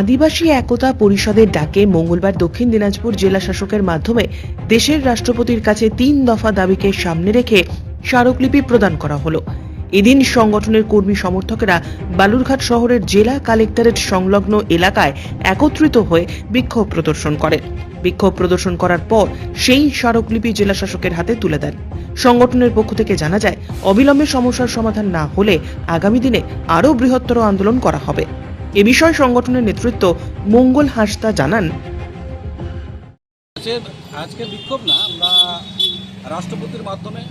আদিবাসী একতা পরিষদের ডাকে মঙ্গলবার দক্ষিণ দিনাজপুর জেলা শাসকের মাধ্যমে দেশের রাষ্ট্রপতির কাছে তিন দফা দাবিকে সামনে রেখে স্মারকলিপি প্রদান করা হলো। এদিন সংগঠনের কর্মী সমর্থকেরা বালুরঘাট শহরের জেলা কালেক্টরেট সংলগ্ন এলাকায় একত্রিত হয়ে বিক্ষোভ প্রদর্শন করেন। বিক্ষোভ প্রদর্শন করার পর সেই স্মারকলিপি জেলা শাসকের হাতে তুলে দেন। সংগঠনের পক্ষ থেকে জানা যায়, অবিলম্বে সমস্যার সমাধান না হলে আগামী দিনে আরও বৃহত্তর আন্দোলন করা হবে। এ বিষয় সংগঠনের নেতৃত্ব মঙ্গল হাসদা জানান। আজকে বিক্ষোভ না, আমরা রাষ্ট্রপতির মাধ্যমে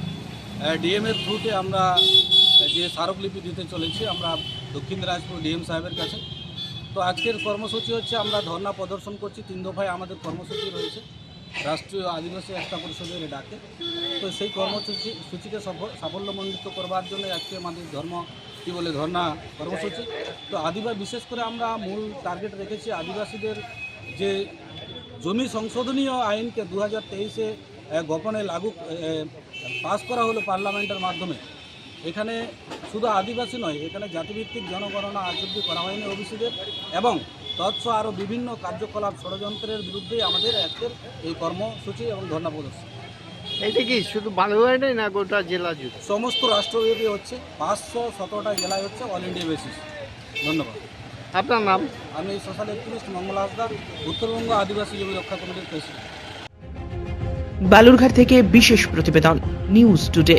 ডিএম এর থ্রুতে আমরা যে স্মারকলিপি দিতে চলেছি, আমরা দক্ষিণ দিনাজপুর ডিএম সাহেবের কাছে। তো আজকের কর্মসূচি হচ্ছে, আমরা ধর্না প্রদর্শন করছি, তিন দফায় আমাদের কর্মসূচি রয়েছে। রাষ্ট্রীয় আদিবাসী একটা পরিষদের ডাকে। তো সেই কর্মসূচি সূচিকে সফল- সাফল্যমণ্ডিত করবার জন্য আজকে আমাদের ধর্ম কী বলে, ধর্ণা কর্মসূচি। তো আদিবাসী বিশেষ করে আমরা মূল টার্গেট রেখেছি আদিবাসীদের যে জমি সংশোধনীয় আইনকে দু হাজার তেইশে গোপনে লাগু পাস করা হলো পার্লামেন্টের মাধ্যমে। এখানে শুধু আদিবাসী নয় এখানে জাতিভিত্তিক জনগণনা আজ অব্দি করা হয়নি ওবিসিদের এবং তৎস আরও বিভিন্ন কার্যকলাপ ষড়যন্ত্রের বিরুদ্ধে আমাদের আজকের এই কর্মসূচি এবং ধর্ণা প্রদর্শন। এটা কি শুধু বালুঘাটে না গোটা জেলা জুড়ে? সমস্ত রাষ্ট্রব্যাপী হচ্ছে পাঁচশো সতেরোটা জেলায় হচ্ছে অল ইন্ডিয়া বেসিস ধন্যবাদ। আপনার নাম? আমি সোশ্যাল অ্যাক্টিভিস্ট মঙ্গল হাসদার উত্তরবঙ্গ আদিবাসী জমি রক্ষা কমিটির প্রেসিডেন্ট। বালুরঘাট থেকে বিশেষ প্রতিবেদন নিউজ টুডে।